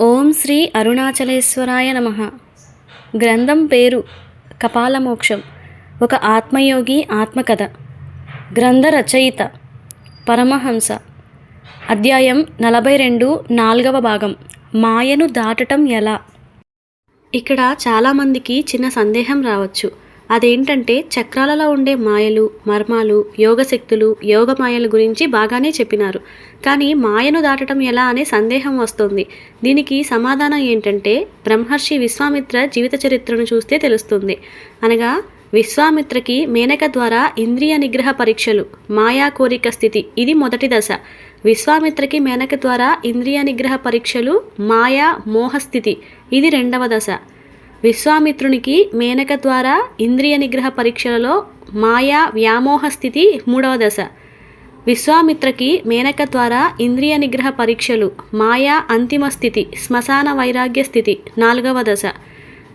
ఓం శ్రీ అరుణాచలేశ్వరాయ నమ. గ్రంథం పేరు కపాలమోక్షం. ఒక ఆత్మయోగి ఆత్మకథ. గ్రంథ రచయిత పరమహంస. అధ్యాయం నలభై రెండు నాలుగవ భాగం. మాయను దాటటం ఎలా? ఇక్కడ చాలామందికి చిన్న సందేహం రావచ్చు. అదేంటంటే చక్రాలలో ఉండే మాయలు మర్మాలు యోగశక్తులు యోగ మాయల గురించి బాగానే చెప్పినారు. కానీ మాయను దాటడం ఎలా అనే సందేహం వస్తుంది. దీనికి సమాధానం ఏంటంటే బ్రహ్మర్షి విశ్వామిత్ర జీవిత చరిత్రను చూస్తే తెలుస్తుంది. అనగా విశ్వామిత్రకి మేనక ద్వారా ఇంద్రియ నిగ్రహ పరీక్షలు మాయా కోరిక స్థితి ఇది మొదటి దశ. విశ్వామిత్రకి మేనక ద్వారా ఇంద్రియ నిగ్రహ పరీక్షలు మాయా మోహస్థితి ఇది రెండవ దశ. విశ్వామిత్రునికి మేనక ద్వారా ఇంద్రియ నిగ్రహ పరీక్షలలో మాయా వ్యామోహ స్థితి మూడవ దశ. విశ్వామిత్రకి మేనక ద్వారా ఇంద్రియ నిగ్రహ పరీక్షలు మాయా అంతిమ స్థితి శ్మశాన వైరాగ్య స్థితి నాలుగవ దశ.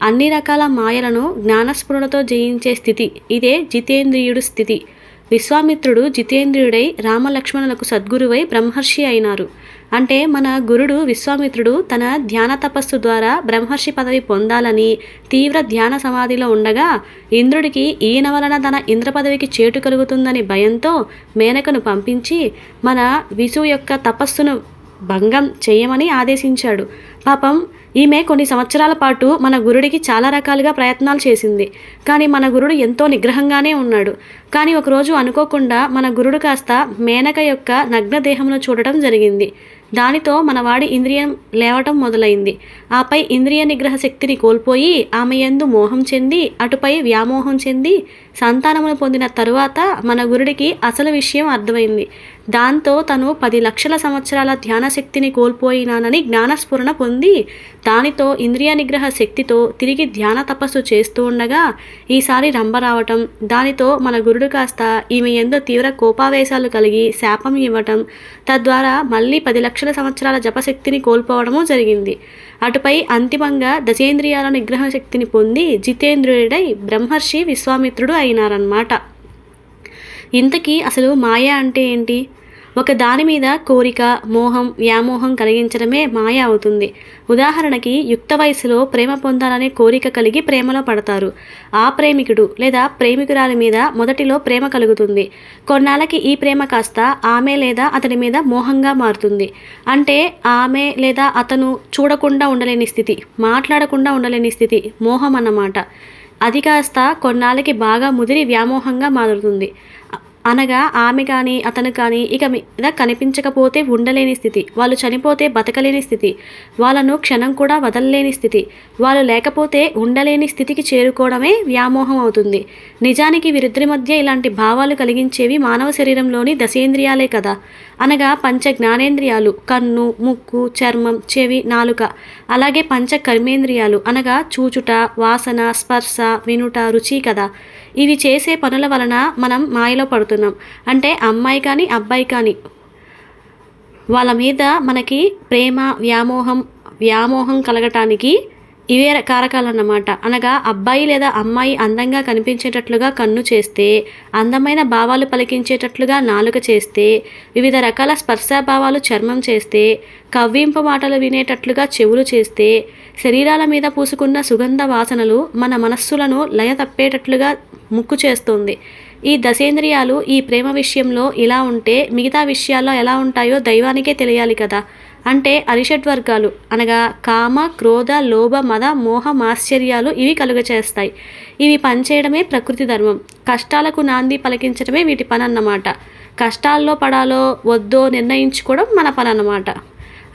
అన్ని రకాల మాయలను జ్ఞానస్ఫురణతో జయించే స్థితి ఇదే జితేంద్రియుడు స్థితి. విశ్వామిత్రుడు జితేంద్రియుడై రామలక్ష్మణులకు సద్గురువై బ్రహ్మర్షి అయినారు. అంటే మన గురుడు విశ్వామిత్రుడు తన ధ్యాన తపస్సు ద్వారా బ్రహ్మర్షి పదవి పొందాలని తీవ్ర ధ్యాన సమాధిలో ఉండగా ఇంద్రుడికి ఈయన వలన తన ఇంద్ర పదవికి చేటు కలుగుతుందని భయంతో మేనకను పంపించి మన విసు యొక్క తపస్సును భంగం చేయమని ఆదేశించాడు. పాపం ఈమె కొన్ని సంవత్సరాల పాటు మన గురుడికి చాలా రకాలుగా ప్రయత్నాలు చేసింది. కానీ మన గురుడు ఎంతో నిగ్రహంగానే ఉన్నాడు. కానీ ఒకరోజు అనుకోకుండా మన గురుడు కాస్త మేనక యొక్క నగ్న దేహంలో చూడటం జరిగింది. దానితో మనవాడి ఇంద్రియం లేవటం మొదలైంది. ఆపై ఇంద్రియ నిగ్రహ శక్తిని కోల్పోయి ఆమె యందు మోహం చెంది అటుపై వ్యామోహం చెంది సంతానమును పొందిన తరువాత మన గురుడికి అసలు విషయం అర్థమైంది. దాంతో తను పది లక్షల సంవత్సరాల ధ్యాన శక్తిని కోల్పోయినానని జ్ఞానస్ఫురణ పొంది దానితో ఇంద్రియ నిగ్రహ శక్తితో తిరిగి ధ్యాన తపస్సు చేస్తూ ఉండగా ఈసారి రంభ రావటం దానితో మన గురుడు కాస్త ఈమె ఎందు తీవ్ర కోపావేశాలు కలిగి శాపం ఇవ్వటం తద్వారా మళ్ళీ పది లక్షల సంవత్సరాల జపశక్తిని కోల్పోవడము జరిగింది. అటుపై అంతిమంగా దశేంద్రియాల నిగ్రహ శక్తిని పొంది జితేంద్రుడై బ్రహ్మర్షి విశ్వామిత్రుడు అయినారన్నమాట ఇంతకీ అసలు మాయ అంటే ఏంటి? ఒక దాని మీద కోరిక మోహం వ్యామోహం కలిగించడమే మాయ అవుతుంది. ఉదాహరణకి యుక్త వయసులో ప్రేమ పొందాలనే కోరిక కలిగి ప్రేమలో పడతారు. ఆ ప్రేమికుడు లేదా ప్రేమికురాలి మీద మొదటిలో ప్రేమ కలుగుతుంది. కొన్నాళ్ళకి ఈ ప్రేమ కాస్త ఆమె లేదా అతని మీద మోహంగా మారుతుంది. అంటే ఆమె లేదా అతను చూడకుండా ఉండలేని స్థితి మాట్లాడకుండా ఉండలేని స్థితి మోహం అన్నమాట. అది కాస్త కొన్నాళ్ళకి బాగా ముదిరి వ్యామోహంగా మారుతుంది. అనగా ఆమె కానీ అతను కానీ ఇక మీద కనిపించకపోతే ఉండలేని స్థితి. వాళ్ళు చనిపోతే బతకలేని స్థితి. వాళ్ళను క్షణం కూడా వదలలేని స్థితి. వాళ్ళు లేకపోతే ఉండలేని స్థితికి చేరుకోవడమే వ్యామోహం అవుతుంది. నిజానికి వీరిద్దరి మధ్య ఇలాంటి భావాలు కలిగించేవి మానవ శరీరంలోని దశేంద్రియాలే కదా. అనగా పంచ జ్ఞానేంద్రియాలు కన్ను ముక్కు చర్మం చెవి నాలుక. అలాగే పంచ కర్మేంద్రియాలు అనగా చూచుట వాసన స్పర్శ వినుట రుచి కదా. ఇవి చేసే పనుల వలన మనం మాయలో పడుతున్నాం. అంటే అమ్మాయి కానీ అబ్బాయి కానీ. వాళ్ళ మీద మనకి ప్రేమ వ్యామోహం వ్యామోహం కలగటానికి ఇవే కారకాలన్నమాట. అనగా అబ్బాయి లేదా అమ్మాయి అందంగా కనిపించేటట్లుగా కన్ను చేస్తే అందమైన భావాలు పలికించేటట్లుగా నాలుక చేస్తే వివిధ రకాల స్పర్శాభావాలు చర్మం చేస్తే కవ్వింపు మాటలు వినేటట్లుగా చెవులు చేస్తే శరీరాల మీద పూసుకున్న సుగంధ వాసనలు మన మనస్సులను లయ తప్పేటట్లుగా ముక్కు చేస్తుంది. ఈ దశేంద్రియాలు ఈ ప్రేమ విషయంలో ఇలా ఉంటే మిగతా విషయాల్లో ఎలా ఉంటాయో దైవానికే తెలియాలి కదా. అంటే అరిషడ్ వర్గాలు అనగా కామ క్రోధ లోభ మద మోహ మాశ్చర్యాలు ఇవి కలుగచేస్తాయి. ఇవి పనిచేయడమే ప్రకృతి ధర్మం. కష్టాలకు నాంది పలికించడమే వీటి పని అన్నమాట కష్టాల్లో పడాలో వద్దో నిర్ణయించుకోవడం మన పని అన్నమాట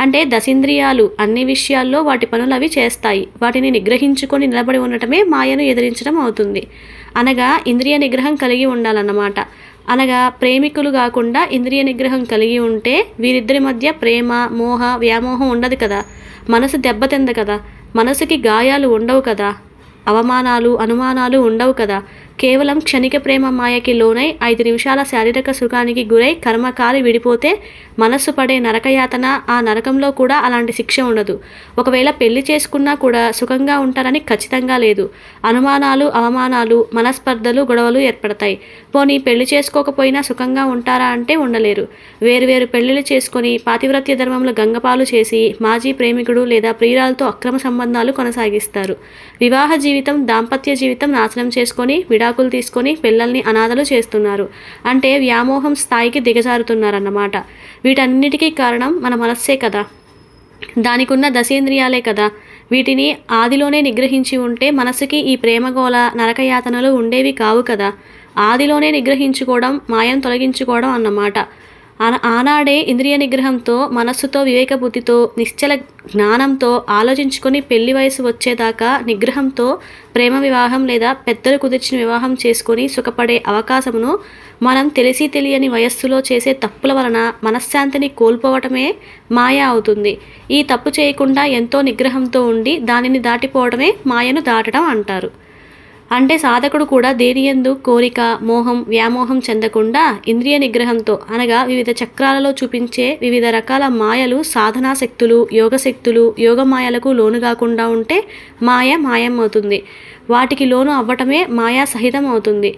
అంటే దశింద్రియాలు అన్ని విషయాల్లో వాటి పనులు అవి చేస్తాయి. వాటిని నిగ్రహించుకొని నిలబడి ఉండటమే మాయను ఎదిరించడం అవుతుంది. అనగా ఇంద్రియ నిగ్రహం కలిగి ఉండాలన్నమాట. అనగా ప్రేమికులు కాకుండా ఇంద్రియ నిగ్రహం కలిగి ఉంటే వీరిద్దరి మధ్య ప్రేమ మోహ వ్యామోహం ఉండదు కదా. మనసు దెబ్బతింద కదా. మనసుకి గాయాలు ఉండవు కదా. అవమానాలు అనుమానాలు ఉండవు కదా. కేవలం క్షణిక ప్రేమ మాయకి లోనై ఐదు నిమిషాల శారీరక సుఖానికి గురై కర్మకాలి విడిపోతే మనస్సు పడే నరకయాతన ఆ నరకంలో కూడా అలాంటి శిక్ష ఉండదు. ఒకవేళ పెళ్ళి చేసుకున్నా కూడా సుఖంగా ఉంటారని ఖచ్చితంగా లేదు. అనుమానాలు అవమానాలు మనస్పర్ధలు గొడవలు ఏర్పడతాయి. పోనీ పెళ్ళి చేసుకోకపోయినా సుఖంగా ఉంటారా అంటే ఉండలేరు. వేరువేరు పెళ్ళిళ్ళు చేసుకొని పాతివ్రత్య ధర్మంలో గంగపాలు చేసి మాజీ ప్రేమికుడు లేదా ప్రియురాలతో అక్రమ సంబంధాలు కొనసాగిస్తారు. వివాహ జీవితం దాంపత్య జీవితం నాశనం చేసుకొని విడ విడాకులు తీసుకొని పిల్లల్ని అనాథలు చేస్తున్నారు. అంటే వ్యామోహం స్థాయికి దిగజారుతున్నారన్నమాట. వీటన్నిటికీ కారణం మన మనస్సే కదా. దానికున్న దశేంద్రియాలే కదా. వీటిని ఆదిలోనే నిగ్రహించి ఉంటే మనసుకి ఈ ప్రేమగోళ నరకయాతనలు ఉండేవి కావు కదా. ఆదిలోనే నిగ్రహించుకోవడం మాయం తొలగించుకోవడం అన్నమాట. ఆనాడే ఇంద్రియ నిగ్రహంతో మనస్సుతో వివేకబుద్ధితో నిశ్చల జ్ఞానంతో ఆలోచించుకొని పెళ్ళి వయసు వచ్చేదాకా నిగ్రహంతో ప్రేమ వివాహం లేదా పెద్దలు కుదిర్చిన వివాహం చేసుకొని సుఖపడే అవకాశమును మనం తెలిసి తెలియని వయస్సులో చేసే తప్పుల వలన మనశ్శాంతిని కోల్పోవటమే మాయ అవుతుంది. ఈ తప్పు చేయకుండా ఎంతో నిగ్రహంతో ఉండి దానిని దాటిపోవడమే మాయను దాటడం అంటారు. అంటే సాధకుడు కూడా దేనియందు కోరిక మోహం వ్యామోహం చెందకుండా ఇంద్రియ నిగ్రహంతో అనగా వివిధ చక్రాలలో చూపించే వివిధ రకాల మాయలు సాధనా శక్తులు యోగ శక్తులు యోగ మాయలకు లోను కాకుండా ఉంటే మాయ మాయం అవుతుంది వాటికి లోను అవ్వటమే మాయా సహితం అవుతుంది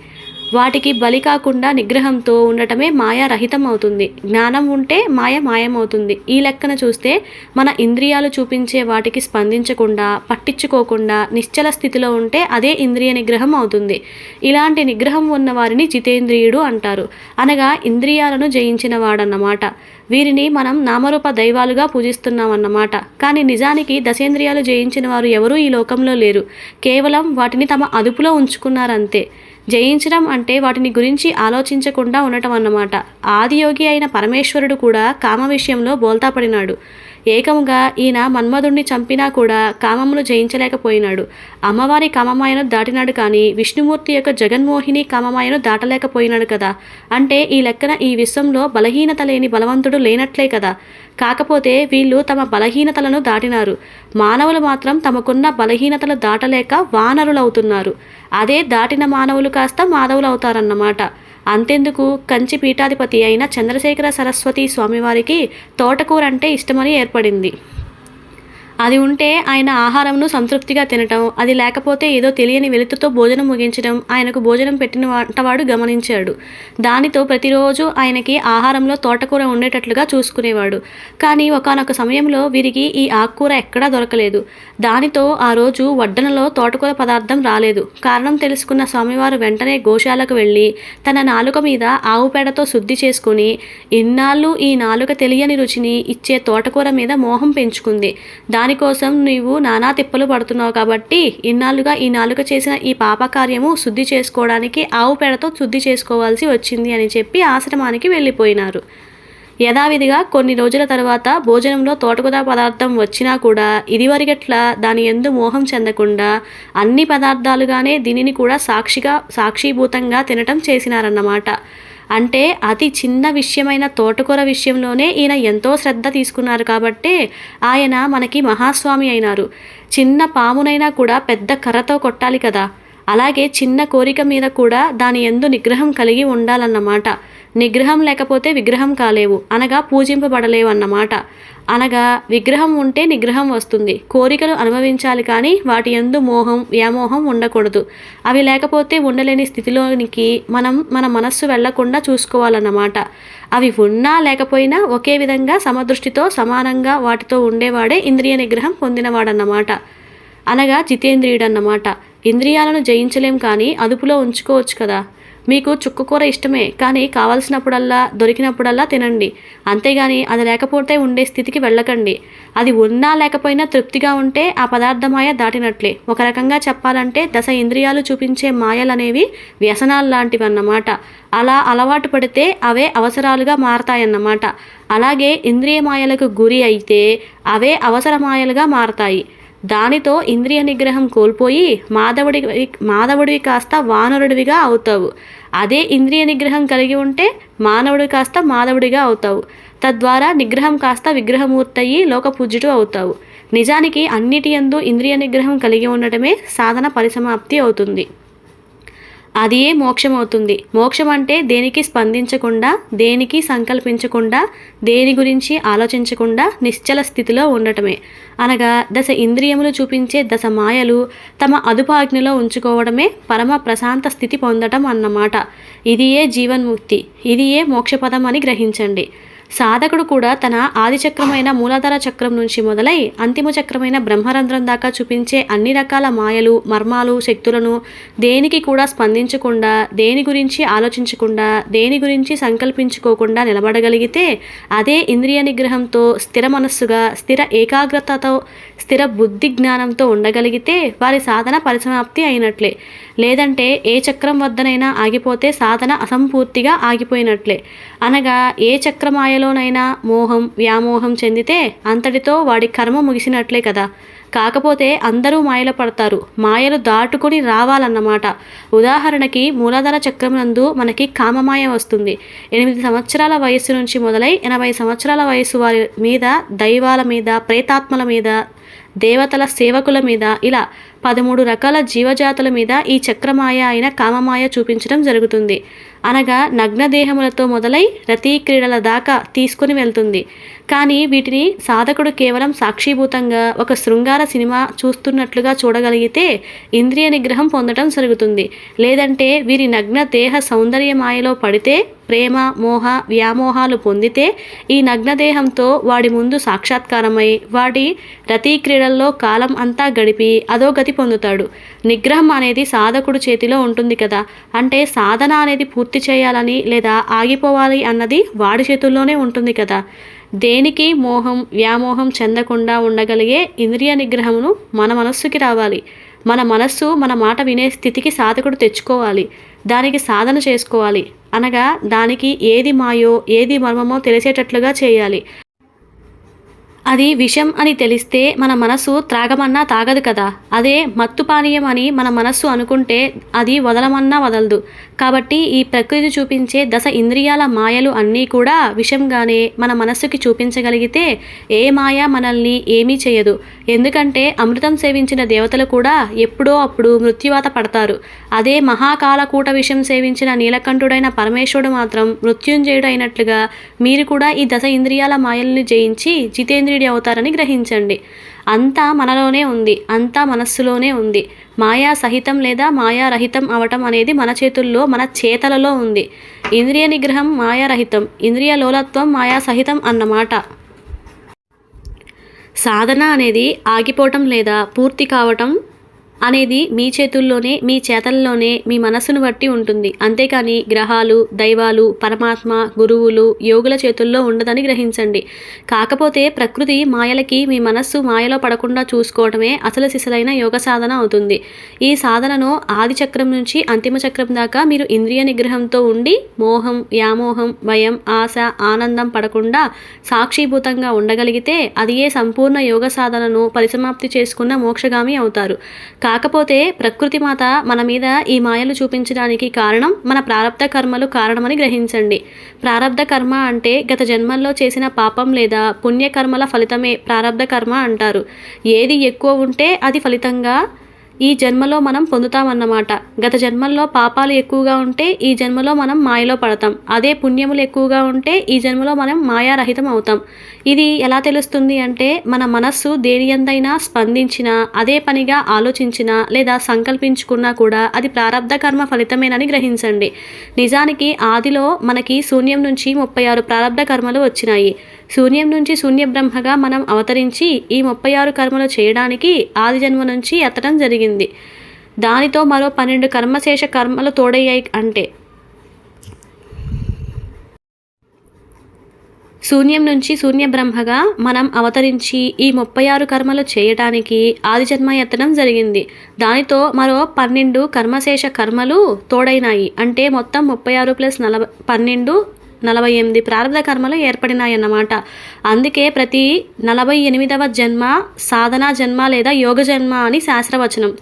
వాటికి బలి కాకుండా నిగ్రహంతో ఉండటమే మాయా రహితం అవుతుంది జ్ఞానం ఉంటే మాయ మాయమవుతుంది. ఈ లెక్కన చూస్తే మన ఇంద్రియాలు చూపించే వాటికి స్పందించకుండా పట్టించుకోకుండా నిశ్చల స్థితిలో ఉంటే అదే ఇంద్రియ నిగ్రహం అవుతుంది. ఇలాంటి నిగ్రహం ఉన్న వారిని జితేంద్రియుడు అంటారు. అనగా ఇంద్రియాలను జయించిన వాడన్నమాట. వీరిని మనం నామరూప దైవాలుగా పూజిస్తున్నామన్నమాట. కానీ నిజానికి దశేంద్రియాలు జయించిన వారు ఎవరూ ఈ లోకంలో లేరు. కేవలం వాటిని తమ అదుపులో ఉంచుకున్నారంతే. జయించడం అంటే వాటిని గురించి ఆలోచించకుండా ఉండటం అన్నమాట ఆదియోగి అయిన పరమేశ్వరుడు కూడా కామ విషయంలో బోల్తా పడినాడు ఏకముగా ఈయన మన్మధుణ్ణి చంపినా కూడా కామమును జయించలేకపోయినాడు. అమ్మవారి కామమాయను దాటినాడు కానీ విష్ణుమూర్తి యొక్క జగన్మోహిని కామమాయను దాటలేకపోయినాడు కదా. అంటే ఈ లెక్కన ఈ విశ్వంలో బలహీనత లేని బలవంతుడు లేనట్లే కదా. కాకపోతే వీళ్ళు తమ బలహీనతలను దాటినారు. మానవులు మాత్రం తమకున్న బలహీనతలు దాటలేక వానరులవుతున్నారు. అదే దాటిన మానవులు కాస్త మాధవులు అవుతారన్నమాట అంతెందుకు కంచి పీఠాధిపతి అయిన చంద్రశేఖర సరస్వతి స్వామివారికి తోటకూర అంటే ఇష్టమని ఏర్పడింది. అది ఉంటే ఆయన ఆహారంను సంతృప్తిగా తినటం అది లేకపోతే ఏదో తెలియని వెలుతుతో భోజనం ముగించడం ఆయనకు భోజనం పెట్టిన వంటవాడు గమనించాడు. దానితో ప్రతిరోజు ఆయనకి ఆహారంలో తోటకూర ఉండేటట్లుగా చూసుకునేవాడు. కానీ ఒకానొక సమయంలో వీరికి ఈ ఆకుకూర ఎక్కడా దొరకలేదు. దానితో ఆ రోజు వడ్డనలో తోటకూర పదార్థం రాలేదు. కారణం తెలుసుకున్న స్వామివారు వెంటనే గోశాలకు వెళ్ళి తన నాలుక మీద ఆవు పేడతో శుద్ధి చేసుకుని ఇన్నాళ్ళు ఈ నాలుక తెలియని రుచిని ఇచ్చే తోటకూర మీద మోహం పెంచుకుంది. దానికోసం నీవు నానా తిప్పలు పడుతున్నావు కాబట్టి ఇన్నాళ్ళుగా ఈ నాలుక చేసిన ఈ పాపకార్యము శుద్ధి చేసుకోవడానికి ఆవు పేడతో శుద్ధి చేసుకోవాల్సి వచ్చింది అని చెప్పి ఆశ్రమానికి వెళ్ళిపోయినారు. యథావిధిగా కొన్ని రోజుల తర్వాత భోజనంలో తోటకూర పదార్థం వచ్చినా కూడా ఇదివరగట్లా దాని ఎందు మోహం చెందకుండా అన్ని పదార్థాలుగానే దీనిని కూడా సాక్షిగా సాక్షిభూతంగా తినటం చేసినారన్నమాట. అంటే అతి చిన్న విషయమైన తోటకూర విషయంలోనే ఈయన ఎంతో శ్రద్ధ తీసుకున్నారు కాబట్టే ఆయన మనకి మహాస్వామి అయినారు. చిన్న పామునైనా కూడా పెద్ద కర్రతో కొట్టాలి కదా. అలాగే చిన్న కోరిక మీద కూడా దాని ఎందు నిగ్రహం కలిగి ఉండాలన్నమాట. నిగ్రహం లేకపోతే విగ్రహం కాలేవు. అనగా పూజింపబడలేవు అన్నమాట అనగా విగ్రహం ఉంటే నిగ్రహం వస్తుంది. కోరికలు అనుభవించాలి కానీ వాటి ఎందు మోహం వ్యామోహం ఉండకూడదు. అవి లేకపోతే ఉండలేని స్థితిలోనికి మనం మన మనస్సు వెళ్ళకుండా చూసుకోవాలన్నమాట. అవి ఉన్నా లేకపోయినా ఒకే విధంగా సమదృష్టితో సమానంగా వాటితో ఉండేవాడే ఇంద్రియ నిగ్రహం పొందినవాడన్నమాట. అనగా జితేంద్రియుడన్నమాట. ఇంద్రియాలను జయించలేం కానీ అదుపులో ఉంచుకోవచ్చు కదా. మీకు చుక్కకూర ఇష్టమే కానీ కావలసినప్పుడల్లా దొరికినప్పుడల్లా తినండి. అంతేగాని అది లేకపోతే ఉండే స్థితికి వెళ్ళకండి. అది ఉన్నా లేకపోయినా తృప్తిగా ఉంటే ఆ పదార్థమాయ దాటినట్లే. ఒక రకంగా చెప్పాలంటే దశ ఇంద్రియాలు చూపించే మాయలనేవి వ్యసనాలు లాంటివి అన్నమాట అలా అలవాటు పడితే అవే అవసరాలుగా మారతాయన్నమాట. అలాగే ఇంద్రియ మాయలకు గురి అయితే అవే అవసరమాయలుగా మారతాయి. దానితో ఇంద్రియ నిగ్రహం కోల్పోయి మాధవుడి మాధవుడివి కాస్త వానరుడివిగా అవుతావు. అదే ఇంద్రియ నిగ్రహం కలిగి ఉంటే మానవుడి కాస్త మాధవుడిగా అవుతావు. తద్వారా నిగ్రహం కాస్త విగ్రహమూర్తయి లోకపూజ్యుడు అవుతావు. నిజానికి అన్నిటి యందు ఇంద్రియ నిగ్రహం కలిగి ఉండటమే సాధన పరిసమాప్తి అవుతుంది. అది ఏ మోక్షం అవుతుంది మోక్షం అంటే దేనికి స్పందించకుండా దేనికి సంకల్పించకుండా దేని గురించి ఆలోచించకుండా నిశ్చల స్థితిలో ఉండటమే. అనగా దశ ఇంద్రియములు చూపించే దశ మాయలు తమ అదుపాజ్ఞలో ఉంచుకోవడమే పరమ ప్రశాంత స్థితి పొందటం అన్నమాట. ఇది ఏ జీవన్ముక్తి. ఇది ఏ మోక్షపదం అని గ్రహించండి. సాధకుడు కూడా తన ఆదిచక్రమైన మూలాధార చక్రం నుంచి మొదలై అంతిమ చక్రమైన బ్రహ్మరంధ్రం దాకా చూపించే అన్ని రకాల మాయలు మర్మాలు శక్తులను దేనికి కూడా స్పందించకుండా దేని గురించి ఆలోచించకుండా దేని గురించి సంకల్పించుకోకుండా నిలబడగలిగితే అదే ఇంద్రియ నిగ్రహంతో స్థిర మనస్సుగా స్థిర ఏకాగ్రతతో స్థిర బుద్ధి జ్ఞానంతో ఉండగలిగితే వారి సాధన పరిసమాప్తి అయినట్లే. లేదంటే ఏ చక్రం వద్దనైనా ఆగిపోతే సాధన అసంపూర్తిగా ఆగిపోయినట్లే. అనగా ఏ చక్రమాయలోనైనా మోహం వ్యామోహం చెందితే అంతటితో వాడి కర్మ ముగిసినట్లే కదా. కాకపోతే అందరూ మాయలు పడతారు. మాయలు దాటుకొని రావాలన్నమాట. ఉదాహరణకి మూలాధార చక్రం నందు మనకి కామమాయ వస్తుంది. ఎనిమిది సంవత్సరాల వయస్సు నుంచి మొదలై ఎనభై సంవత్సరాల వయసు వారి మీద దైవాల మీద ప్రేతాత్మల మీద దేవతల సేవకుల మీద ఇలా పదమూడు రకాల జీవజాతుల మీద ఈ చక్రమాయ అయిన కామమాయ చూపించడం జరుగుతుంది. అనగా నగ్నదేహములతో మొదలై రతీ క్రీడల దాకా తీసుకుని వెళ్తుంది. కానీ వీటిని సాధకుడు కేవలం సాక్షిభూతంగా ఒక శృంగార సినిమా చూస్తున్నట్లుగా చూడగలిగితే ఇంద్రియ నిగ్రహం పొందడం జరుగుతుంది. లేదంటే వీరి నగ్న దేహ సౌందర్య మాయలో పడితే ప్రేమ మోహ వ్యామోహాలు పొందితే ఈ నగ్నదేహంతో వాడి ముందు సాక్షాత్కారమై వాడి రతీ క్రీడల్లో కాలం అంతా గడిపి అదో గతి పొందుతాడు. నిగ్రహం అనేది సాధకుడు చేతిలో ఉంటుంది కదా. అంటే సాధన అనేది పూర్తి పూర్తి చేయాలని లేదా ఆగిపోవాలి అన్నది వాడి చేతుల్లోనే ఉంటుంది కదా. దేనికి మోహం వ్యామోహం చెందకుండా ఉండగలిగే ఇంద్రియ నిగ్రహమును మన మనస్సుకి రావాలి. మన మనస్సు మన మాట వినే స్థితికి సాధకుడు తెచ్చుకోవాలి. దానికి సాధన చేసుకోవాలి. అనగా దానికి ఏది మాయో ఏది మర్మమో తెలిసేటట్లుగా చేయాలి. అది విషం అని తెలిస్తే మన మనసు త్రాగమన్నా తాగదు కదా. అదే మత్తు పానీయం అని మన మనస్సు అనుకుంటే అది వదలమన్నా వదలదు. కాబట్టి ఈ ప్రకృతి చూపించే దశ ఇంద్రియాల మాయలు అన్నీ కూడా విషంగానే మన మనస్సుకి చూపించగలిగితే ఏ మాయ మనల్ని ఏమీ చేయదు. ఎందుకంటే అమృతం సేవించిన దేవతలు కూడా ఎప్పుడో అప్పుడు మృత్యువాత పడతారు. అదే మహాకాలకూట విషం సేవించిన నీలకంఠుడైన పరమేశ్వరుడు మాత్రం మృత్యుంజయుడు అయినట్లుగా మీరు కూడా ఈ దశ ఇంద్రియాల మాయల్ని జయించి జితేంద్రియుడి అవుతారని గ్రహించండి. అంతా మనలోనే ఉంది అంతా మనస్సులోనే ఉంది. మాయా సహితం లేదా మాయారహితం అవటం అనేది మన చేతుల్లో మన చేతలలో ఉంది. ఇంద్రియ నిగ్రహం మాయారహితం ఇంద్రియ లోలత్వం మాయా సహితం అన్నమాట. సాధన అనేది ఆగిపోవటం లేదా పూర్తి కావటం అనేది మీ చేతుల్లోనే మీ చేతల్లోనే మీ మనస్సును బట్టి ఉంటుంది. అంతేకాని గ్రహాలు దైవాలు పరమాత్మ గురువులు యోగుల చేతుల్లో ఉండదని గ్రహించండి. కాకపోతే ప్రకృతి మాయలకి మీ మనస్సు మాయలో పడకుండా చూసుకోవడమే అసలు సిసలైన యోగ సాధన అవుతుంది. ఈ సాధనను ఆది చక్రం నుంచి అంతిమ చక్రం దాకా మీరు ఇంద్రియ నిగ్రహంతో ఉండి మోహం వ్యామోహం భయం ఆశ ఆనందం పడకుండా సాక్షిభూతంగా ఉండగలిగితే అది ఏ సంపూర్ణ యోగ సాధనను పరిసమాప్తి చేసుకున్న మోక్షగామి అవుతారు. కాకపోతే ప్రకృతి మాత మన మీద ఈ మాయలు చూపించడానికి కారణం మన ప్రారంధ కర్మలు కారణమని గ్రహించండి. ప్రారంధ కర్మ అంటే గత జన్మల్లో చేసిన పాపం లేదా పుణ్యకర్మల ఫలితమే ప్రారంధ కర్మ అంటారు. ఏది ఎక్కువ ఉంటే అది ఫలితంగా ఈ జన్మలో మనం పొందుతామన్నమాట. గత జన్మల్లో పాపాలు ఎక్కువగా ఉంటే ఈ జన్మలో మనం మాయలో పడతాం. అదే పుణ్యములు ఎక్కువగా ఉంటే ఈ జన్మలో మనం మాయారహితం అవుతాం. ఇది ఎలా తెలుస్తుంది అంటే మన మనస్సు దేని ఎందైనా స్పందించినా అదే పనిగా ఆలోచించినా లేదా సంకల్పించుకున్నా కూడా అది ప్రారంధ కర్మ ఫలితమేనని గ్రహించండి. నిజానికి ఆదిలో మనకి శూన్యం నుంచి ముప్పై ఆరు ప్రారంధ కర్మలు వచ్చినాయి. శూన్యం నుంచి శూన్య బ్రహ్మగా మనం అవతరించి ఈ ముప్పై ఆరు కర్మలు చేయడానికి ఆది జన్మ నుంచి ఎత్తడం జరిగింది. దానితో మరో పన్నెండు కర్మశేష కర్మలు తోడయ్యాయి అంటే. శూన్యం నుంచి శూన్య బ్రహ్మగా మనం అవతరించి ఈ ముప్పై ఆరు కర్మలు చేయటానికి ఆది జన్మ ఎత్తడం జరిగింది. దానితో మరో పన్నెండు కర్మశేష కర్మలు తోడైనాయి అంటే మొత్తం ముప్పై ఆరు ప్లస్ నలభై పన్నెండు నలభై ఎనిమిది ప్రారంభ కర్మలు ఏర్పడినాయన్నమాట. అందుకే ప్రతి నలభై ఎనిమిదవ జన్మ సాధనా జన్మ లేదా యోగ జన్మ అని శాస్త్రవచనం.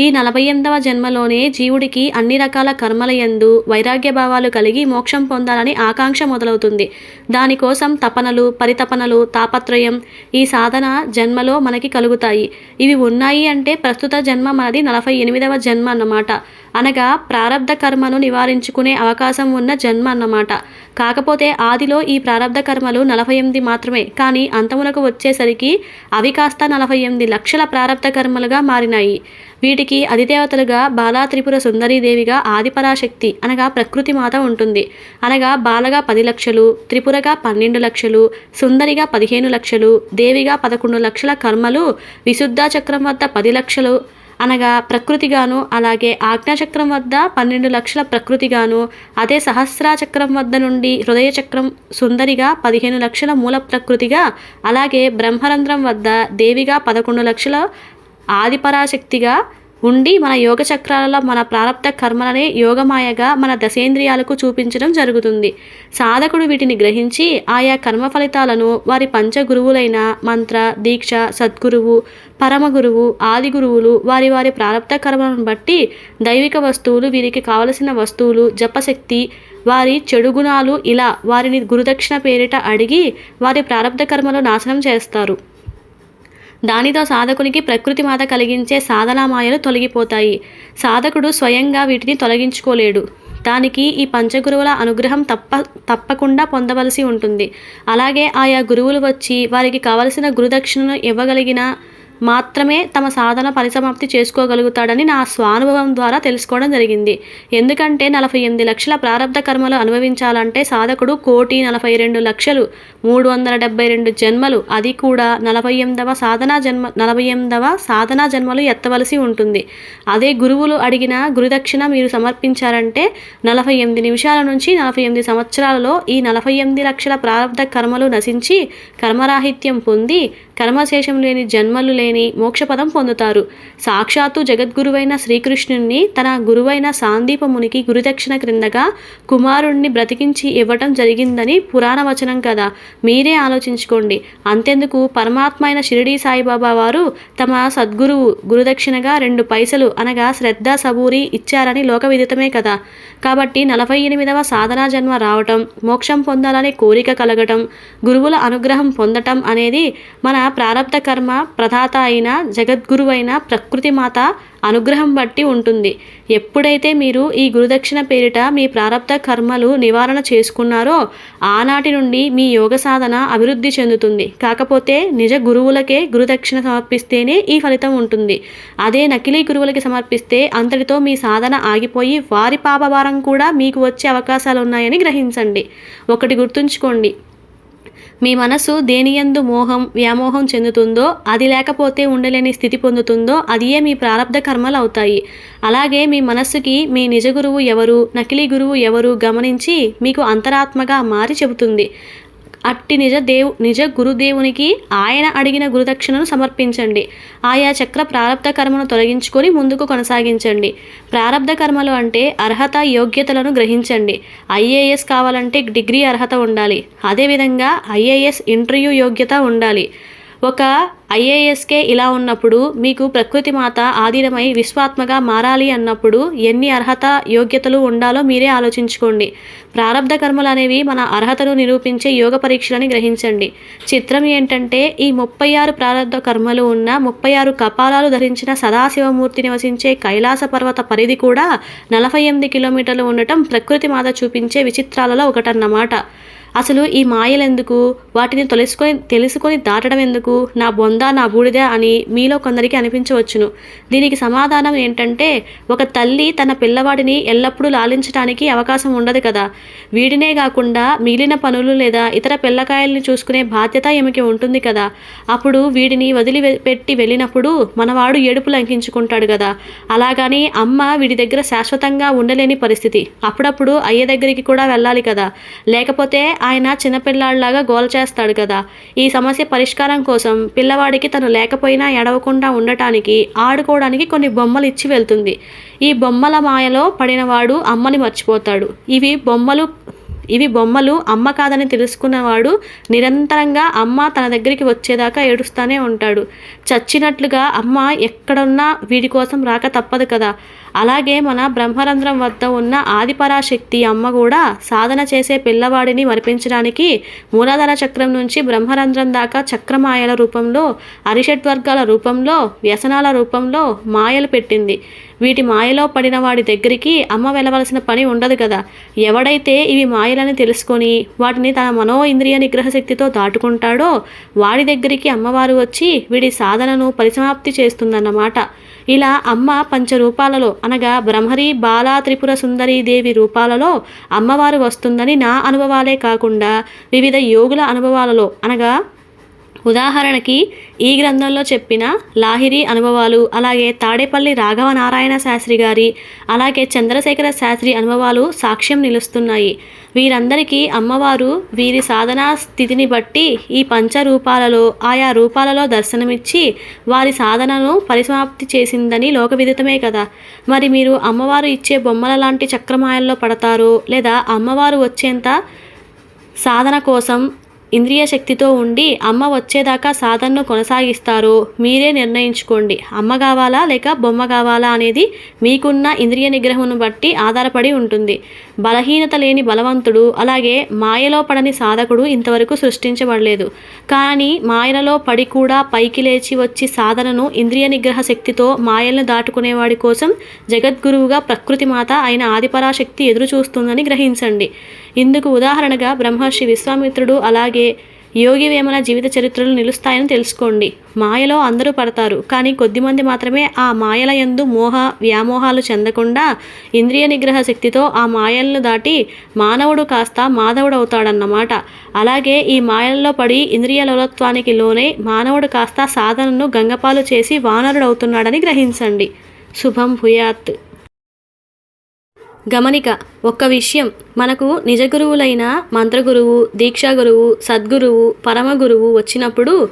ఈ నలభై ఎనిమిదవ జన్మలోనే జీవుడికి అన్ని రకాల కర్మల యందు వైరాగ్య భావాలు కలిగి మోక్షం పొందాలని ఆకాంక్ష మొదలవుతుంది. దానికోసం తపనలు పరితపనలు తాపత్రయం ఈ సాధన జన్మలో మనకి కలుగుతాయి. ఇవి ఉన్నాయి అంటే ప్రస్తుత జన్మ మనది నలభై ఎనిమిదవ జన్మ అన్నమాట. అనగా ప్రారంధ కర్మను నివారించుకునే అవకాశం ఉన్న జన్మ అన్నమాట. కాకపోతే ఆదిలో ఈ ప్రారంధ కర్మలు నలభై ఎనిమిది మాత్రమే. కానీ అంతమునకు వచ్చేసరికి అవి కాస్త నలభై ఎనిమిది లక్షల ప్రారంధ కర్మలుగా మారినాయి. వీటికి అధిదేవతలుగా బాలా త్రిపుర సుందరీదేవిగా ఆదిపరాశక్తి అనగా ప్రకృతి మాత ఉంటుంది. అనగా బాలగా పది లక్షలు త్రిపురగా పన్నెండు లక్షలు సుందరిగా పదిహేను లక్షలు దేవిగా పదకొండు లక్షల కర్మలు విశుద్ధ చక్రం వద్ద పది లక్షలు అనగా ప్రకృతిగాను అలాగే ఆజ్ఞాచక్రం వద్ద పన్నెండు లక్షల ప్రకృతిగాను అదే సహస్రాచక్రం వద్ద నుండి హృదయ చక్రం సుందరిగా పదిహేను లక్షల మూల ప్రకృతిగా అలాగే బ్రహ్మరంధ్రం వద్ద దేవిగా పదకొండు లక్షల ఆదిపరాశక్తిగా ఉండి మన యోగ చక్రాలలో మన ప్రారంభ కర్మలనే యోగమాయగా మన దశేంద్రియాలకు చూపించడం జరుగుతుంది. సాధకుడు వీటిని గ్రహించి ఆయా కర్మ ఫలితాలను వారి పంచ గురువులైన మంత్ర దీక్ష సద్గురువు పరమ గురువు ఆది గురువులు వారి వారి ప్రారంభ కర్మలను బట్టి దైవిక వస్తువులు వీరికి కావలసిన వస్తువులు జపశక్తి వారి చెడు గుణాలు ఇలా వారిని గురుదక్షిణ పేరిట అడిగి వారి ప్రారంభ కర్మలు నాశనం చేస్తారు. దానితో సాధకునికి ప్రకృతి మాత కలిగించే సాధనామాయలు తొలగిపోతాయి. సాధకుడు స్వయంగా వీటిని తొలగించుకోలేడు. దానికి ఈ పంచగురువుల అనుగ్రహం తప్ప తప్పకుండా పొందవలసి ఉంటుంది. అలాగే ఆయా గురువులు వచ్చి వారికి కావలసిన గురుదక్షిణను ఇవ్వగలిగిన మాత్రమే తమ సాధన పరిసమాప్తి చేసుకోగలుగుతాడని నా స్వానుభవం ద్వారా తెలుసుకోవడం జరిగింది. ఎందుకంటే నలభై ఎనిమిది లక్షల ప్రారంభ కర్మలు అనుభవించాలంటే సాధకుడు కోటి నలభై రెండు లక్షలు మూడు వందల డెబ్బై రెండు జన్మలు అది కూడా నలభై ఎనిమిదవ సాధనా జన్మ నలభై ఎనిమిదవ సాధనా జన్మలు ఎత్తవలసి ఉంటుంది. అదే గురువులు అడిగిన గురుదక్షిణ మీరు సమర్పించారంటే నలభై ఎనిమిది నిమిషాల నుంచి నలభై ఎనిమిది సంవత్సరాలలో ఈ నలభై ఎనిమిది లక్షల ప్రారంభ కర్మలు నశించి కర్మరాహిత్యం పొంది కర్మశేషం లేని జన్మలు లేని మోక్షపదం పొందుతారు. సాక్షాత్తు జగద్గురువైన శ్రీకృష్ణుణ్ణి తన గురువైన సాందీప మునికి గురుదక్షిణ క్రిందగా కుమారుణ్ణి బ్రతికించి ఇవ్వటం జరిగిందని పురాణ వచనం కదా. మీరే ఆలోచించుకోండి. అంతెందుకు పరమాత్మ అయిన షిరిడీ సాయిబాబా వారు తమ సద్గురువు గురుదక్షిణగా రెండు పైసలు అనగా శ్రద్ధ సబూరి ఇచ్చారని లోక విదితమే కదా. కాబట్టి నలభై ఎనిమిదవ సాధనా జన్మ రావటం మోక్షం పొందాలనే కోరిక కలగటం గురువుల అనుగ్రహం పొందటం అనేది మన ప్రారంధ కర్మ ప్రదాత అయిన జగద్గురువైన ప్రకృతి మాత అనుగ్రహం బట్టి ఉంటుంది. ఎప్పుడైతే మీరు ఈ గురుదక్షిణ పేరిట మీ ప్రారంధ కర్మలు నివారణ చేసుకున్నారో ఆనాటి నుండి మీ యోగ సాధన అభివృద్ధి చెందుతుంది. కాకపోతే నిజ గురువులకే గురుదక్షిణ సమర్పిస్తేనే ఈ ఫలితం ఉంటుంది. అదే నకిలీ గురువులకి సమర్పిస్తే అంతటితో మీ సాధన ఆగిపోయి వారి పాపభారం కూడా మీకు వచ్చే అవకాశాలు ఉన్నాయని గ్రహించండి. ఒకటి గుర్తుంచుకోండి. మీ మనసు దేనియందు మోహం వ్యామోహం చెందుతుందో అది లేకపోతే ఉండలేని స్థితి పొందుతుందో అదియే మీ ప్రారంధ కర్మలు అవుతాయి. అలాగే మీ మనస్సుకి మీ నిజ గురువు ఎవరు నకిలీ గురువు ఎవరు గమనించి మీకు అంతరాత్మగా మారి చెబుతుంది. అట్టి నిజ దేవు నిజ గురుదేవునికి ఆయన అడిగిన గురుదక్షిణను సమర్పించండి. ఆయా చక్ర ప్రారంధ కర్మను తొలగించుకొని ముందుకు కొనసాగించండి. ప్రారంధ కర్మలు అంటే అర్హత యోగ్యతలను గ్రహించండి. ఐఏఎస్ కావాలంటే డిగ్రీ అర్హత ఉండాలి. అదేవిధంగా ఐఏఎస్ ఇంటర్వ్యూ యోగ్యత ఉండాలి. ఒక ఐఏఎస్కే ఇలా ఉన్నప్పుడు మీకు ప్రకృతి మాత ఆధీనమై విశ్వాత్మగా మారాలి అన్నప్పుడు ఎన్ని అర్హత యోగ్యతలు ఉండాలో మీరే ఆలోచించుకోండి. ప్రారంధ కర్మలు అనేవి మన అర్హతను నిరూపించే యోగ పరీక్షలని గ్రహించండి. చిత్రం ఏంటంటే ఈ ముప్పై ఆరు ప్రారంధ కర్మలు ఉన్న ముప్పై ఆరు కపాలాలు ధరించిన సదాశివమూర్తి నివసించే కైలాస పర్వత పరిధి కూడా నలభై ఎనిమిది కిలోమీటర్లు ఉండటం ప్రకృతి మాత చూపించే విచిత్రాలలో ఒకటన్నమాట. అసలు ఈ మాయలెందుకు? వాటిని తొలుసుకొని తెలుసుకొని దాటడం ఎందుకు నా బొంద నా బూడిద అని మీలో కొందరికి అనిపించవచ్చును. దీనికి సమాధానం ఏంటంటే ఒక తల్లి తన పిల్లవాడిని ఎల్లప్పుడూ లాలించడానికి అవకాశం ఉండదు కదా. వీడినే కాకుండా మిగిలిన పనులు లేదా ఇతర పిల్లకాయల్ని చూసుకునే బాధ్యత ఈమెకి ఉంటుంది కదా. అప్పుడు వీడిని వదిలి పెట్టి వెళ్ళినప్పుడు మనవాడు ఏడుపు లంకించుకుంటాడు కదా. అలాగని అమ్మ వీడి దగ్గర శాశ్వతంగా ఉండలేని పరిస్థితి. అప్పుడప్పుడు అయ్య దగ్గరికి కూడా వెళ్ళాలి కదా. లేకపోతే ఆయన చిన్నపిల్లాడిలాగా గోల చేస్తాడు కదా. ఈ సమస్య పరిష్కారం కోసం పిల్లవాడికి తను లేకపోయినా ఎడవకుండా ఉండటానికి ఆడుకోవడానికి కొన్ని బొమ్మలు ఇచ్చి వెళ్తుంది. ఈ బొమ్మల మాయలో పడినవాడు అమ్మని మర్చిపోతాడు. ఇవి బొమ్మలు ఇవి బొమ్మలు అమ్మ కాదని తెలుసుకున్నవాడు నిరంతరంగా అమ్మ తన దగ్గరికి వచ్చేదాకా ఏడుస్తూనే ఉంటాడు. చచ్చినట్లుగా అమ్మ ఎక్కడున్నా వీడి కోసం రాక తప్పదు కదా. అలాగే మన బ్రహ్మరంధ్రం వద్ద ఉన్న ఆదిపరాశక్తి అమ్మ కూడా సాధన చేసే పిల్లవాడిని మరిపించడానికి మూలాధార చక్రం నుంచి బ్రహ్మరంధ్రం దాకా చక్రమాయల రూపంలో అరిషడ్వర్గాల రూపంలో వ్యసనాల రూపంలో మాయలు పెట్టింది. వీటి మాయలో పడిన వాడి దగ్గరికి అమ్మ వెళ్ళవలసిన పని ఉండదు కదా. ఎవడైతే ఇవి మాయలని తెలుసుకొని వాటిని తన మనో ఇంద్రియ నిగ్రహ శక్తితో దాటుకుంటాడో వాడి దగ్గరికి అమ్మవారు వచ్చి వీడి సాధనను పరిసమాప్తి చేస్తుందన్నమాట. ఇలా అమ్మ పంచరూపాలలో అనగా బ్రహ్మరి బాలా త్రిపుర సుందరీ దేవి రూపాలలో అమ్మవారు వస్తుందని నా అనుభవాలే కాకుండా వివిధ యోగుల అనుభవాలలో అనగా ఉదాహరణకి ఈ గ్రంథంలో చెప్పిన లాహిరి అనుభవాలు అలాగే తాడేపల్లి రాఘవ నారాయణ శాస్త్రి గారి అలాగే చంద్రశేఖర శాస్త్రి అనుభవాలు సాక్ష్యం నిలుస్తున్నాయి. వీరందరికీ అమ్మవారు వీరి సాధనా స్థితిని బట్టి ఈ పంచరూపాలలో ఆయా రూపాలలో దర్శనమిచ్చి వారి సాధనను పరిసమాప్తి చేసిందని లోకవిదితమే కదా. మరి మీరు అమ్మవారు ఇచ్చే బొమ్మల లాంటి చక్రమాయల్లో పడతారు లేదా అమ్మవారు వచ్చేంత సాధన కోసం ఇంద్రియ శక్తితో ఉండి అమ్మ వచ్చేదాకా సాధనను కొనసాగిస్తారో మీరే నిర్ణయించుకోండి. అమ్మ కావాలా లేక బొమ్మ కావాలా అనేది మీకున్న ఇంద్రియ నిగ్రహమును బట్టి ఆధారపడి ఉంటుంది. బలహీనత లేని బలవంతుడు అలాగే మాయలో పడని సాధకుడు ఇంతవరకు సృష్టించబడలేదు. కానీ మాయలలో పడి కూడా పైకి లేచి వచ్చి సాధనను ఇంద్రియ నిగ్రహ శక్తితో మాయలను దాటుకునేవాడి కోసం జగద్గురువుగా ప్రకృతి మాత అయిన ఆదిపరాశక్తి ఎదురు చూస్తుందని గ్రహించండి. ఇందుకు ఉదాహరణగా బ్రహ్మర్షి విశ్వామిత్రుడు అలాగే యోగి వేమన జీవిత చరిత్రలు నిలుస్తాయని తెలుసుకోండి. మాయలో అందరూ పడతారు. కానీ కొద్దిమంది మాత్రమే ఆ మాయల యందు మోహ వ్యామోహాలు చెందకుండా ఇంద్రియ నిగ్రహ శక్తితో ఆ మాయలను దాటి మానవుడు కాస్త మాధవుడు అవుతాడన్నమాట అలాగే ఈ మాయల్లో పడి ఇంద్రియ లోలత్వానికి లోనే మానవుడు కాస్త సాధనను గంగపాలు చేసి వానరుడు అవుతున్నాడని గ్రహించండి. శుభం భూయాత్. గమనిక ఒక్క విషయం. మనకు నిజ గురువులైన మంత్రగురువు దీక్షా గురువు సద్గురువు పరమగురువు వచ్చినప్పుడు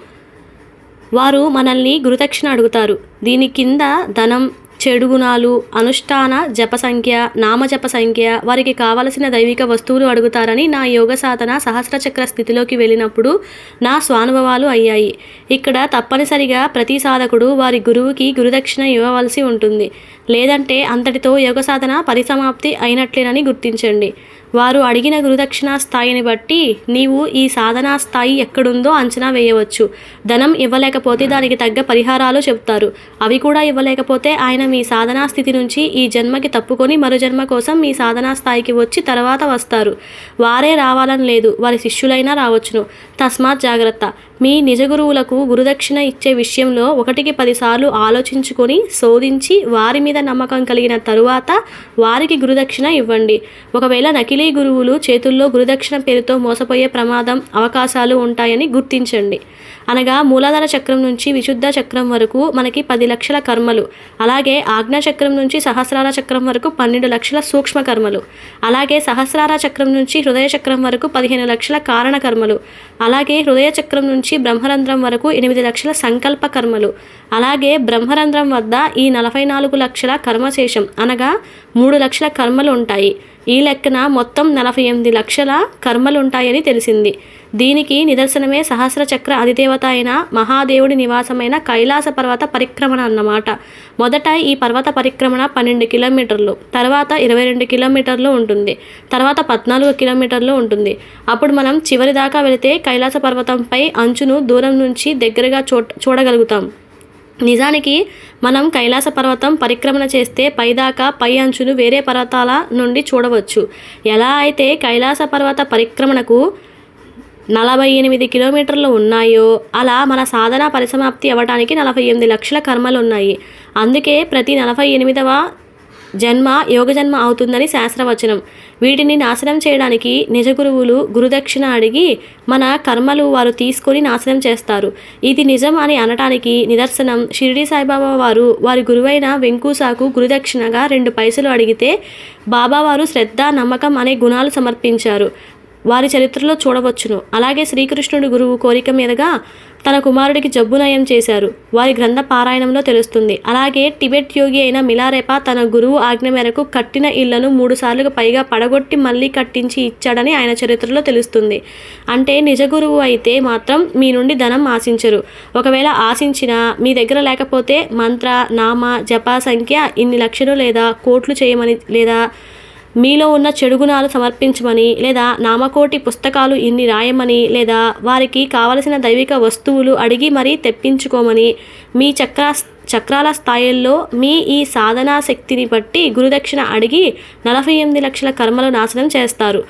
వారు మనల్ని గురుదక్షిణ అడుగుతారు. దీని కింద ధనం చెడు గుణాలు అనుష్ఠాన జప సంఖ్య నామజప సంఖ్య వారికి కావలసిన దైవిక వస్తువులు అడుగుతారని నా యోగ సాధన సహస్రచక్ర స్థితిలోకి వెళ్ళినప్పుడు నా స్వానుభవాలు అయ్యాయి. ఇక్కడ తప్పనిసరిగా ప్రతి సాధకుడు వారి గురువుకి గురుదక్షిణ ఇవ్వవలసి ఉంటుంది. లేదంటే అంతటితో యోగ సాధన పరిసమాప్తి అయినట్లేనని గుర్తించండి. వారు అడిగిన గురుదక్షిణా స్థాయిని బట్టి నీవు ఈ సాధనా స్థాయి ఎక్కడుందో అంచనా వేయవచ్చు. ధనం ఇవ్వలేకపోతే దానికి తగ్గ పరిహారాలు చెప్తారు అవి కూడా ఇవ్వలేకపోతే ఆయన మీ సాధనా స్థితి నుంచి ఈ జన్మకి తప్పుకొని మరో జన్మ కోసం మీ సాధనా స్థాయికి వచ్చి తర్వాత వస్తారు. వారే రావాలని లేదు వారి శిష్యులైనా రావచ్చును. తస్మాత్ జాగ్రత్త. మీ నిజ గురువులకు గురుదక్షిణ ఇచ్చే విషయంలో ఒకటికి పదిసార్లు ఆలోచించుకొని శోధించి వారి మీద నమ్మకం కలిగిన తరువాత వారికి గురుదక్షిణ ఇవ్వండి. ఒకవేళ నకిలీ గురువులు చేతుల్లో గురుదక్షిణ పేరుతో మోసపోయే ప్రమాదం అవకాశాలు ఉంటాయని గుర్తించండి. అనగా మూలాధార చక్రం నుంచి విశుద్ధ చక్రం వరకు మనకి పది లక్షల కర్మలు. అలాగే ఆజ్ఞా చక్రం నుంచి సహస్రార చక్రం వరకు పన్నెండు లక్షల సూక్ష్మ కర్మలు. అలాగే సహస్రార చక్రం నుంచి హృదయ చక్రం వరకు పదిహేను లక్షల కారణ కర్మలు. అలాగే హృదయ చక్రం నుంచి బ్రహ్మరంధ్రం వరకు ఎనిమిది లక్షల సంకల్ప కర్మలు. అలాగే బ్రహ్మరంధ్రం వద్ద ఈ నలభై నాలుగు లక్షల కర్మశేషం అనగా మూడు లక్షల కర్మలు ఉంటాయి. ఈ లెక్కన మొత్తం నలభై ఎనిమిది లక్షల కర్మలు ఉంటాయని తెలిసింది. దీనికి నిదర్శనమే సహస్ర చక్ర అధిదేవత అయిన మహాదేవుడి నివాసమైన కైలాస పర్వత పరిక్రమణ అన్నమాట. మొదట ఈ పర్వత పరిక్రమణ పన్నెండు కిలోమీటర్లు తర్వాత ఇరవై రెండు కిలోమీటర్లు ఉంటుంది తర్వాత పద్నాలుగు కిలోమీటర్లు ఉంటుంది. అప్పుడు మనం చివరి దాకా వెళితే కైలాస పర్వతంపై అంచును దూరం నుంచి దగ్గరగా చూ చూడగలుగుతాం. నిజానికి మనం కైలాస పర్వతం పరిక్రమణ చేస్తే పైదాకా పై అంచును వేరే పర్వతాల నుండి చూడవచ్చు. ఎలా అయితే కైలాస పర్వత పరిక్రమణకు నలభై ఎనిమిది కిలోమీటర్లు ఉన్నాయో అలా మన సాధన పరిసమాప్తి అవ్వడానికి నలభై ఎనిమిది లక్షల కర్మలు ఉన్నాయి అందుకే ప్రతి నలభై ఎనిమిదవ జన్మ యోగ జన్మ అవుతుందని శాస్త్రవచనం. వీటిని నాశనం చేయడానికి నిజ గురువులు గురుదక్షిణ అడిగి మన కర్మలు వారు తీసుకొని నాశనం చేస్తారు. ఇది నిజం అని అనటానికి నిదర్శనం. షిరిడి సాయిబాబా వారు వారి గురువైన వెంకూసాకు గురుదక్షిణగా రెండు పైసలు అడిగితే బాబావారు శ్రద్ధ నమ్మకం అనే గుణాలు సమర్పించారు. వారి చరిత్రలో చూడవచ్చును. అలాగే శ్రీకృష్ణుడి గురువు కోరిక మీదుగా తన కుమారుడికి జబ్బు నయం చేశారు. వారి గ్రంథ పారాయణంలో తెలుస్తుంది. అలాగే టిబెట్ యోగి అయిన మిలారేప తన గురువు ఆజ్ఞ మేరకు కట్టిన ఇళ్ళను మూడు సార్లుగా పైగా పడగొట్టి మళ్ళీ కట్టించి ఇచ్చాడని ఆయన చరిత్రలో తెలుస్తుంది. అంటే నిజ గురువు అయితే మాత్రం మీ నుండి ధనం ఆశించరు. ఒకవేళ ఆశించినా మీ దగ్గర లేకపోతే మంత్ర నామ జప సంఖ్య ఇన్ని లక్షలు లేదా కోట్లు చేయమని లేదా మీలో ఉన్న చెడు గుణాలు సమర్పించమని లేదా నామకోటి పుస్తకాలు ఇన్ని రాయమని లేదా వారికి కావలసిన దైవిక వస్తువులు అడిగి మరీ తెప్పించుకోమని మీ చక్ర చక్రాల స్థాయిల్లో మీ ఈ సాధనా శక్తిని బట్టి గురుదక్షిణ అడిగి నలభై ఎనిమిది లక్షల కర్మలు నాశనం చేస్తారు.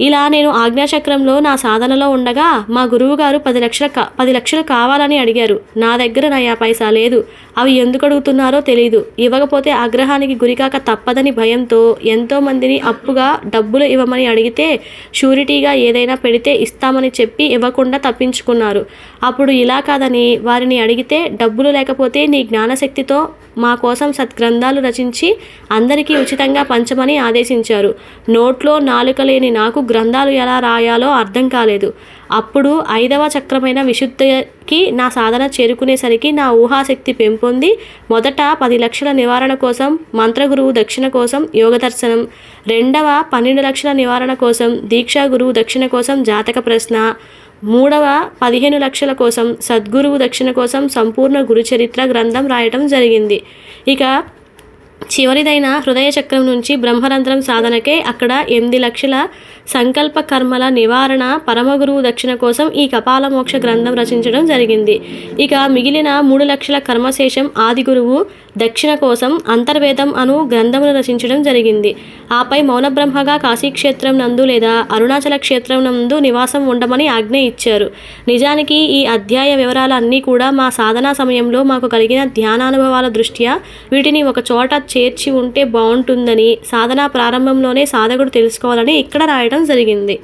ఇలా నేను ఆజ్ఞాచక్రంలో నా సాధనలో ఉండగా మా గురువుగారు పది లక్షల కా పది లక్షలు కావాలని అడిగారు. నా దగ్గర నయా పైసా లేదు. అవి ఎందుకు అడుగుతున్నారో తెలియదు ఇవ్వకపోతే ఆగ్రహానికి గురికాక తప్పదని భయంతో ఎంతో మందిని అప్పుగా డబ్బులు ఇవ్వమని అడిగితే షూరిటీగా ఏదైనా పెడితే ఇస్తామని చెప్పి ఇవ్వకుండా తప్పించుకున్నారు. అప్పుడు ఇలా కాదని వారిని అడిగితే డబ్బులు లేకపోతే నీ జ్ఞానశక్తితో మా కోసం సద్గ్రంథాలు రచించి అందరికీ ఉచితంగా పంచమని ఆదేశించారు. నోట్లో నాలుక లేని నాకు గ్రంథాలు ఎలా రాయాలో అర్థం కాలేదు. అప్పుడు ఐదవ చక్రమైన విశుద్ధికి నా సాధన చేరుకునేసరికి నా ఊహాశక్తి పెంపొంది. మొదట పది లక్షల నివారణ కోసం మంత్రగురువు దక్షిణ కోసం యోగ దర్శనం. రెండవ పన్నెండు లక్షల నివారణ కోసం దీక్షా గురువు దక్షిణ కోసం జాతక ప్రశ్న. మూడవ పదిహేను లక్షల కోసం సద్గురువు దక్షిణ కోసం సంపూర్ణ గురుచరిత్ర గ్రంథం రాయటం జరిగింది. ఇక చివరిదైన హృదయ చక్రం నుంచి బ్రహ్మరంధ్రం సాధనకే అక్కడ ఎనిమిది లక్షల సంకల్ప కర్మల నివారణ పరమగురువు దక్షిణ కోసం ఈ కపాల మోక్ష గ్రంథం రచించడం జరిగింది. ఇక మిగిలిన మూడు లక్షల కర్మశేషం ఆది గురువు దక్షిణ కోసం అంతర్వేదం అను గ్రంథమును రచించడం జరిగింది. ఆపై మౌనబ్రహ్మగా కాశీక్షేత్రం నందు లేదా అరుణాచల క్షేత్రం నందు నివాసం ఉండమని ఆజ్ఞ ఇచ్చారు. నిజానికి ఈ అధ్యాయ వివరాలన్నీ కూడా మా సాధనా సమయంలో మాకు కలిగిన ధ్యానానుభవాల దృష్ట్యా వీటిని ఒక చోట చేర్చి ఉంటే బాగుంటుందని సాధన ప్రారంభంలోనే సాధకుడు తెలుసుకోవాలని ఇక్కడ రాయడం జరిగింది.